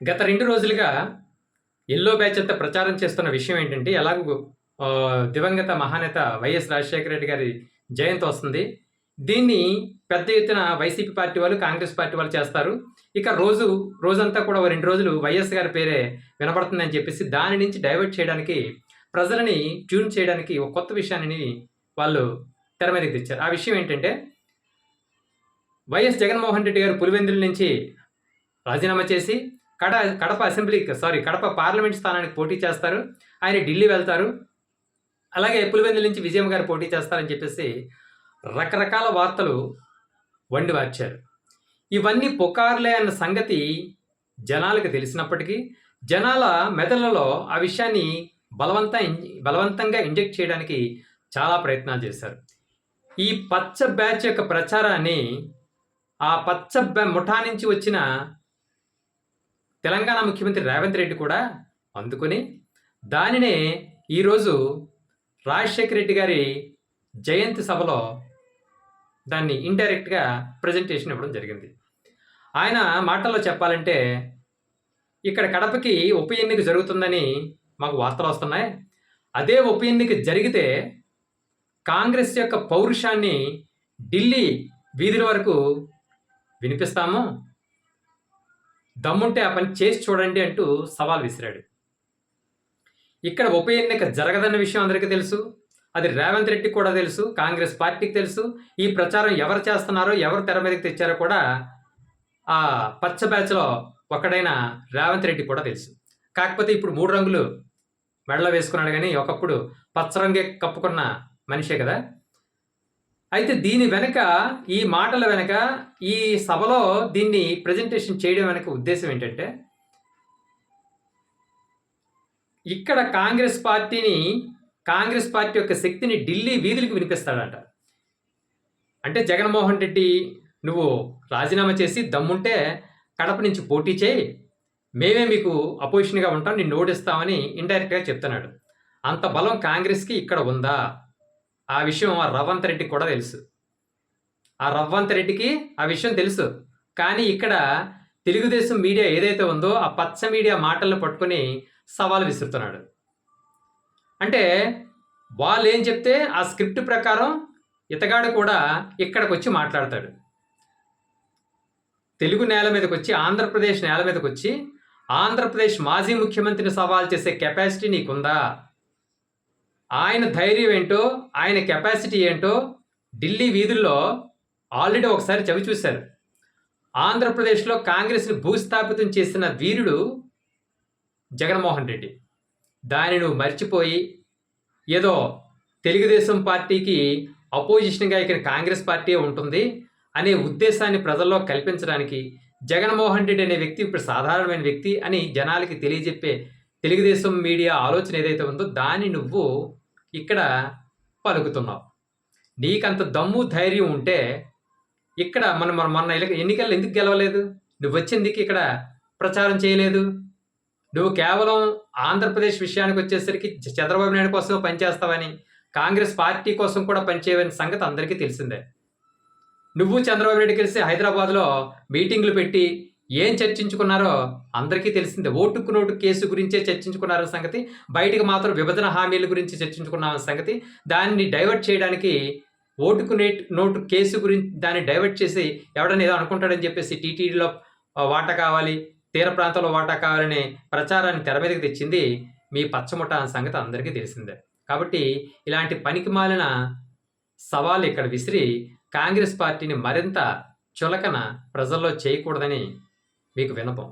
గత రెండు రోజులుగా ఎల్లో బ్యాచ్ అంతా ప్రచారం చేస్తున్న విషయం ఏంటంటే ఎలాగో దివంగత మహానేత వైఎస్ రాజశేఖర రెడ్డి గారి జయంతి వస్తుంది. దీన్ని పెద్ద ఎత్తున వైసీపీ పార్టీ వాళ్ళు కాంగ్రెస్ పార్టీ వాళ్ళు చేస్తారు. ఇక రోజు రోజంతా కూడా రెండు రోజులు వైఎస్ గారి పేరే వినబడుతుందని చెప్పేసి దాని నుంచి డైవర్ట్ చేయడానికి ప్రజలని ట్యూన్ చేయడానికి ఒక కొత్త విషయాన్ని వాళ్ళు తెర మీదకి తెచ్చారు. ఆ విషయం ఏంటంటే వైఎస్ జగన్మోహన్ రెడ్డి గారు పులివెందుల నుంచి రాజీనామా చేసి కడ Kadapa assembly sorry Kadapa parliament స్థానానికి పోటీ చేస్తారు. ఆయన ఢిల్లీ వెళ్తారు. అలాగే పులివెందుల నుంచి విజయం గారు పోటీ చేస్తారని చెప్పేసి రకరకాల వార్తలు వండి వార్చారు. ఇవన్నీ పుకార్లే అన్న సంగతి జనాలకు తెలిసినప్పటికీ జనాల మెదళ్ళలో ఆ విషయాన్ని బలవంత బలవంతంగా ఇంజెక్ట్ చేయడానికి చాలా ప్రయత్నాలు చేశారు. ఈ పచ్చ బ్యాచ్ యొక్క ప్రచారాన్ని ఆ పచ్చ బ్యా ముఠా నుంచి వచ్చిన తెలంగాణ ముఖ్యమంత్రి రేవంత్ రెడ్డి కూడా అందుకుని దానినే ఈరోజు రాజశేఖర రెడ్డి గారి జయంతి సభలో దాన్ని ఇండైరెక్ట్గా ప్రజెంటేషన్ ఇవ్వడం జరిగింది. ఆయన మాటల్లో చెప్పాలంటే ఇక్కడ కడపకి ఉప ఎన్నిక జరుగుతుందని మాకు వార్తలు వస్తున్నాయి. అదే ఉప ఎన్నిక జరిగితే కాంగ్రెస్ యొక్క పౌరుషాన్ని ఢిల్లీ వీధుల వరకు వినిపిస్తాము. దమ్ముంటే ఆ పని చేసి చూడండి అంటూ సవాల్ విసిరాడు. ఇక్కడ ఉప ఎన్నిక జరగదన్న విషయం అందరికీ తెలుసు అది రేవంత్ రెడ్డికి కూడా తెలుసు కాంగ్రెస్ పార్టీకి తెలుసు ఈ ప్రచారం ఎవరు చేస్తున్నారో ఎవరు తెర మీదకి తెచ్చారో కూడా ఆ పచ్చ బ్యాచ్లో ఒకడైన రేవంత్ రెడ్డి కూడా తెలుసు. కాకపోతే ఇప్పుడు మూడు రంగులు మెడలో వేసుకున్నాడు కానీ ఒకప్పుడు పచ్చ రంగే కప్పుకున్న మనిషే కదా. అయితే దీని వెనక ఈ మాటల వెనక ఈ సభలో దీన్ని ప్రజెంటేషన్ చేయడం వెనక ఉద్దేశం ఏంటంటే ఇక్కడ కాంగ్రెస్ పార్టీని కాంగ్రెస్ పార్టీ యొక్క శక్తిని ఢిల్లీ వీధులకు వినిపిస్తాడంట. అంటే జగన్మోహన్ రెడ్డి నువ్వు రాజీనామా చేసి దమ్ముంటే కడప నుంచి పోటీ చేయి. మేమే మీకు అపోజిషన్గా ఉంటాం నిన్ను ఓడిస్తామని ఇండైరెక్ట్గా చెప్తున్నాడు. అంత బలం కాంగ్రెస్కి ఇక్కడ ఉందా? ఆ విషయం ఆ రవంత్ రెడ్డికి కూడా తెలుసు. ఆ రవంత్ రెడ్డికి ఆ విషయం తెలుసు. కానీ ఇక్కడ తెలుగుదేశం మీడియా ఏదైతే ఉందో ఆ పచ్చ మీడియా మాటలను పట్టుకొని సవాల్ విసురుతున్నాడు. అంటే వాళ్ళు ఏం చెప్తే ఆ స్క్రిప్ట్ ప్రకారం ఇతగాడు కూడా ఇక్కడికి వచ్చి మాట్లాడతాడు. తెలుగు నేల మీదకి వచ్చి ఆంధ్రప్రదేశ్ నేల మీదకి వచ్చి ఆంధ్రప్రదేశ్ మాజీ ముఖ్యమంత్రిని సవాల్ చేసే కెపాసిటీ నీకుందా? ఆయన ధైర్యం ఏంటో ఆయన కెపాసిటీ ఏంటో ఢిల్లీ వీధుల్లో ఆల్రెడీ ఒకసారి చవి చూశారు. ఆంధ్రప్రదేశ్లో కాంగ్రెస్ని భూస్థాపితం చేసిన వీరుడు జగన్మోహన్ రెడ్డి. దాన్ని నువ్వు మర్చిపోయి ఏదో తెలుగుదేశం పార్టీకి అపోజిషన్గా ఇక్కడ కాంగ్రెస్ పార్టీ ఉంటుంది అనే ఉద్దేశాన్ని ప్రజల్లో కల్పించడానికి జగన్మోహన్ రెడ్డి అనే వ్యక్తి ఇప్పుడు సాధారణమైన వ్యక్తి అని జనాలకి తెలియజెప్పే తెలుగుదేశం మీడియా ఆలోచన ఏదైతే ఉందో దాన్ని నువ్వు ఇక్కడ పలుకుతున్నావు. నీకంత దమ్ము ధైర్యం ఉంటే ఇక్కడ మనం మన మొన్న ఎన్నికల్లో ఎందుకు గెలవలేదు? నువ్వు వచ్చిందికి ఇక్కడ ప్రచారం చేయలేదు. నువ్వు కేవలం ఆంధ్రప్రదేశ్ విషయానికి వచ్చేసరికి చంద్రబాబు నాయుడు కోసం పనిచేస్తావని కాంగ్రెస్ పార్టీ కోసం కూడా పనిచేయని సంగతి అందరికీ తెలిసిందే. నువ్వు చంద్రబాబు నాయుడు కలిసి హైదరాబాద్లో మీటింగ్లు పెట్టి ఏం చర్చించుకున్నారో అందరికీ తెలిసిందే. ఓటుకు నోటు కేసు గురించే చర్చించుకున్నారు సంగతి బయటకు మాత్రం విభజన హామీల గురించి చర్చించుకున్న సంగతి దాన్ని డైవర్ట్ చేయడానికి ఓటుకు నేట్ నోటు కేసు గురించి దాన్ని డైవర్ట్ చేసి ఎవడని ఏదో అనుకుంటాడని చెప్పేసి టీటీడీలో వాటా కావాలి తీర ప్రాంతంలో వాటా కావాలనే ప్రచారాన్ని తెర మీదకి తెచ్చింది మీ పచ్చముఠ అనే సంగతి అందరికీ తెలిసిందే. కాబట్టి ఇలాంటి పనికి మాలిన సవాలు ఇక్కడ విసిరి కాంగ్రెస్ పార్టీని మరింత చులకన ప్రజల్లో చేయకూడదని మీకు వినపం